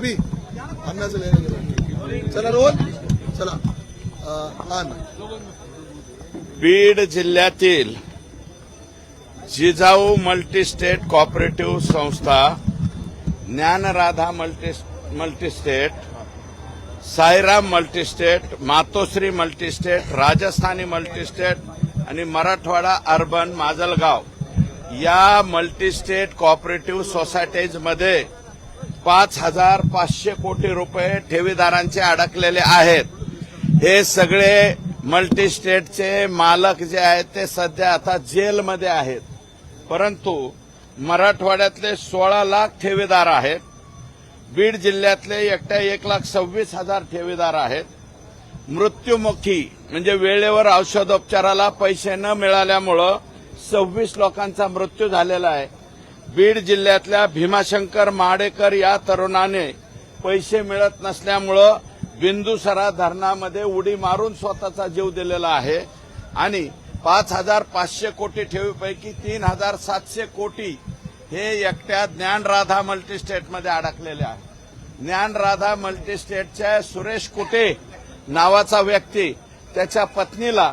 अभि अन्नाचं लिहायला चला रोहन चला। बीड जिल्ह्यातील जिजाऊ मल्टीस्टेट कॉपरेटिव्ह संस्था Dnyanradha multi multistate Sairam multistate Matoshri multistate Rajasthani multistate आणि मराठवाडा अर्बन माजलगाव या मल्टीस्टेट कॉपरेटिव्ह सोसायटीजमध्ये पाच हजार पाचशे कोटी रुपये ठेवीदारांचे अडकलेले आहेत. हे सगळे मल्टी स्टेटचे मालक जे आहेत ते सध्या आता जेलमध्ये आहेत. परंतु मराठवाड्यातले सोळा लाख ठेवीदार आहेत. बीड जिल्ह्यातले एकट्या एक लाख सव्वीस हजार ठेवीदार आहेत. मृत्युमुखी म्हणजे वेळेवर औषधोपचाराला पैसे न मिळाल्यामुळं सव्वीस लोकांचा मृत्यू झालेला आहे. बीड जिल्ह्यातल्या भीमाशंकर माडेकर या तरुणाने पैसे मिळत नसल्यामुळं बिंदुसरा धरणामध्ये उडी मारून स्वतःचा जीव दिलेला आहे. आणि पाच हजार पाचशे कोटी ठेवीपैकी तीन हजार सातशे कोटी हे एकट्या ज्ञानराधा मल्टीस्टेटमध्ये अडकलेले आहे ज्ञानराधा मल्टीस्टेटच्या सुरेश कुटे नावाचा व्यक्ती त्याच्या पत्नीला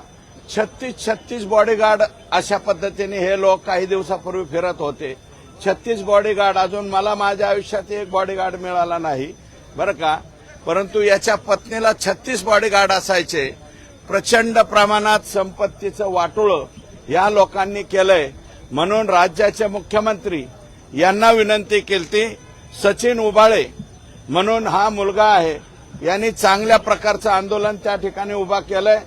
छत्तीस छत्तीस बॉडीगार्ड अशा पद्धतीने हे लोक काही दिवसापूर्वी फिरत होते. छत्तीस बॉडीगार्ड अजून मला माझ्या आयुष्यात एक बॉडीगार्ड मिळाला नाही. बरं का? परंतु याच्या पत्नीला छत्तीस बॉडीगार्ड असायचे. प्रचंड प्रमाणात संपत्तीचं वाटोळं या लोकांनी केलंय. म्हणून राज्याचे मुख्यमंत्री यांना विनंती केली सचिन उबाळे म्हणून हा मुलगा आहे. यांनी चांगल्या प्रकारचं आंदोलन त्या ठिकाणी उभा केलंय.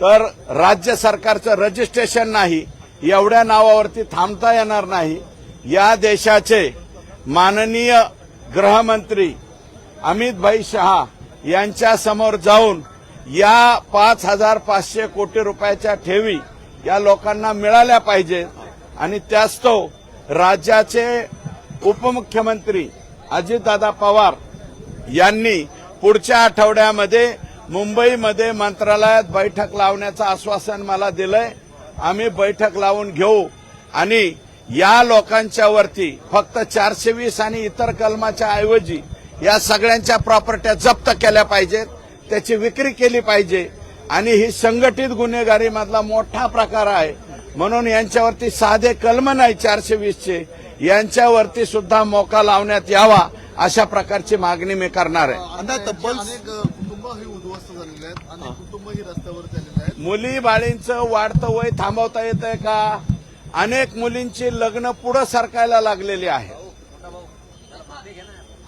तर राज्य सरकारचं रजिस्ट्रेशन नाही एवढ्या नावावरती थांबता येणार नाही. या देशाचे माननीय गृहमंत्री अमित भाई शहा यांच्या समोर जाऊन या पाच हजार पाचशे कोटी रुपयाच्या ठेवी या लोकांना मिळाल्या पाहिजेत. आणि त्यास्तव राज्याचे उपमुख्यमंत्री अजितदादा पवार यांनी पुढच्या आठवड्यामध्ये मुंबईमध्ये मंत्रालयात बैठक लावण्याचं आश्वासन मला दिलंय. आम्ही बैठक लावून घेऊ आणि या लोकांच्या वरती फक्त चारशे वीस आणि इतर कलमाच्या ऐवजी या सगळ्यांच्या प्रॉपर्ट्या जप्त केल्या पाहिजेत त्याची विक्री केली पाहिजे आणि ही संघटित गुन्हेगारी मधला मोठा प्रकार आहे. म्हणून यांच्यावरती साधे कलम नाही चारशे वीसचे यांच्यावरती सुद्धा मोका लावण्यात यावा अशा प्रकारची मागणी मी करणार आहे. तब्बल अनेक कुटुंब ही उद्ध्वस्त झालेली आहेत अनेक कुटुंब ही रस्त्यावरती आलेली आहेत. मुली बाळींचं वाढतं वय थांबवता येत आहे का? अनेक मुलींची लग्न पुढं सरकायला लागलेली आहे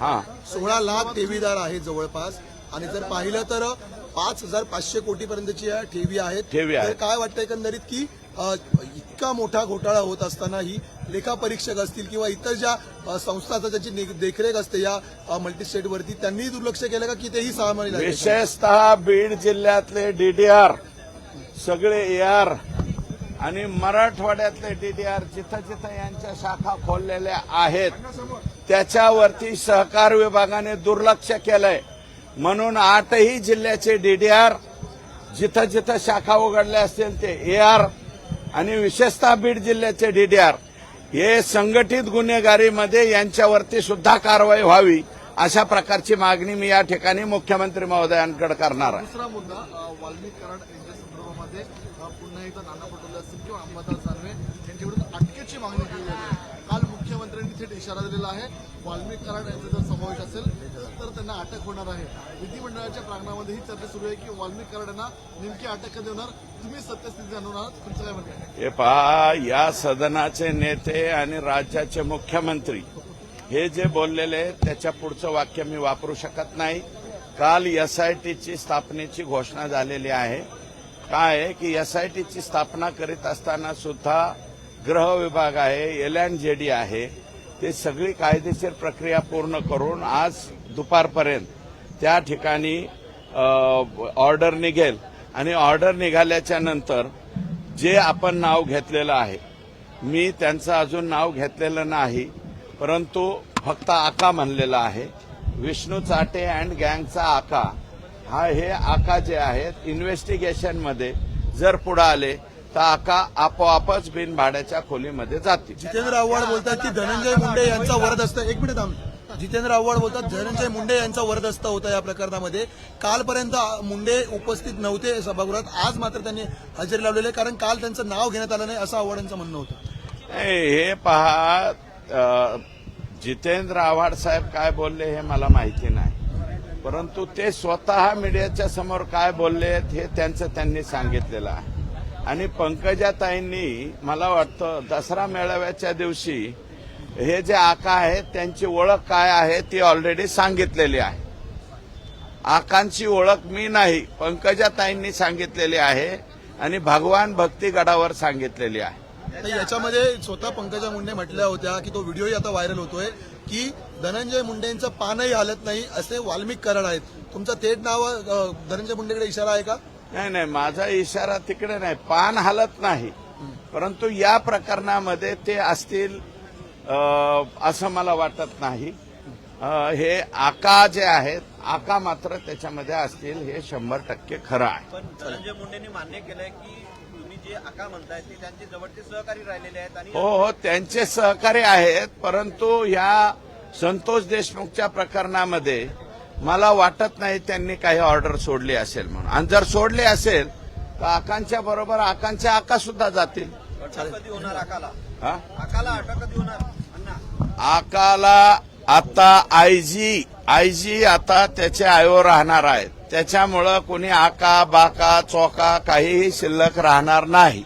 हा सोळा लाख ठेवीदार आहेत जवळपास आणि जर पाहिलं तर पाच हजार पाचशे कोटी पर्यंतची ठेवी आहेत ठेवी. तर काय वाटतं एकंदरीत की इतका मोठा घोटाळा होत असतानाही लेखापरीक्षक असतील किंवा इतर ज्या संस्थाचा ज्याची देखरेख असते या मल्टीस्टेटवरती त्यांनी दुर्लक्ष केलं का की तेही सामान्य लागले? विशेषतः बीड जिल्ह्यातले डीडीआर सगळे एआर आणि मराठवाड्यातले डीडीआर जिथं जिथं यांच्या शाखा खोललेल्या आहेत त्याच्यावरती सहकार विभागाने दुर्लक्ष केलंय. म्हणून आठही जिल्ह्याचे डीडीआर जिथं जिथं शाखा उघडल्या असतील ते एआर आणि विशेषतः बीड जिल्ह्याचे डीडीआर हे संघटित गुन्हेगारीमध्ये यांच्यावरती सुद्धा कारवाई व्हावी अशा प्रकारची मागणी मी या ठिकाणी मुख्यमंत्री महोदयांकडे करणार आहे. पुन्हा एकदा नाना पटोले असतील किंवा अंबादास दानवे यांच्याकडून अटकेची मागणी केली आहे. काल मुख्यमंत्र्यांनी थेट इशारा दिलेला आहे. वाल्मिक कराड यांचा जर समावेश असेल तर त्यांना अटक होणार आहे. विधिमंडळाच्या प्रांगणामध्ये ही चर्चा सुरू आहे की वाल्मिक कराड यांना नेमकी अटक कधी होणार? तुम्ही सत्यस्थिती जाणून आहात. तुमचं काय म्हणणं हे पहा या सदनाचे नेते आणि राज्याचे मुख्यमंत्री हे जे बोललेले आहेत, त्याच्या पुढचं वाक्य मी वापरू शकत नाही. काल एसआयटीची स्थापनेची घोषणा झालेली आहे. काय आहे की एसआयटीची स्थापना करीत असताना सुद्धा गृह विभाग आहे एल अँड जेडी आहे. ते सगळी कायदेशीर प्रक्रिया पूर्ण करून आज दुपारपर्यंत त्या ठिकाणी ऑर्डर निघेल. आणि ऑर्डर निघाल्याच्या नंतर जे आपण नाव घेतलेलं आहे मी त्यांचं अजून नाव घेतलेलं नाही परंतु फक्त आका म्हणलेला आहे. विष्णू चाटे अँड गँगचा आका. हा हे आका जे आहेत इन्व्हेस्टिगेशनमध्ये जर पुढे आले तर आका आपोआपच बिन भाड्याच्या खोलीमध्ये जातील. जितेंद्र आव्हाड बोलतात की धनंजय मुंडे यांचा वरद असतं. एक मिनिट थांब. जितेंद्र आव्हाड बोलतात धनंजय मुंडे यांचा वरदस्त होता या प्रकरणामध्ये. कालपर्यंत मुंडे उपस्थित नव्हते सभागृहात. आज मात्र त्यांनी हजेरी लावलेली कारण काल त्यांचं नाव घेण्यात आलं नाही असं आव्हाड यांचं म्हणणं होतं. हे पहा जितेंद्र आव्हाड साहेब काय बोलले हे मला माहिती नाही. परंतु ते स्वतः मीडियाच्या समोर काय बोलले हे त्यांचं त्यांनी सांगितलेलं आहे. आणि पंकजाताईंनी मला वाटतं दसरा मेळाव्याच्या दिवशी हे जे आका आहेत त्यांची ओळख काय आहे ती ऑलरेडी सांगितलेली आहे. आकांची ओळख मी नाही पंकजाताईंनी सांगितलेली आहे आणि भगवान भक्तीगडावर सांगितलेली आहे. तर याच्यामध्ये स्वतः पंकजा मुंडे म्हटल्या होत्या की तो व्हिडिओही आता व्हायरल होतोय. की धनंजय मुंडेंचं पानही हालत नाही असे वाल्मिक कराड आहेत. तुमचं थेट नाव धनंजय मुंडेकडे इशारा आहे का? नाही नाही माझा इशारा तिकडे नाही. पान हालत नाही. परंतु या प्रकरणामध्ये ते असतील असं मला वाटत नाही. हे आका जे आहेत आका मात्र त्याच्यामध्ये असतील हे शंभर टक्के खरं आहे. पण धनंजय मुंडेंनी मान्य केलंय की जे आका म्हणताय ते त्यांचे जवळचे सहकारी राहिलेले आहेत आणि हो हो त्यांचे सहकारी आहेत परंतु ह्या संतोष देशमुखच्या प्रकरणामध्ये मला वाटत नाही त्यांनी काही ऑर्डर सोडली असेल म्हणून. आणि जर सोडली असेल तर आकांच्या बरोबर आकांच्या आका सुद्धा जातील. अटक कधी होणार आकाला? हा? आकाला अटक कधी होणार? अण्णा? आकाला आता आयजी आयजी आता त्याचे आयो राहणार आहेत. त्याच्यामुळं कोणी आका बाका चोका काहीही शिल्लक राहणार नाही.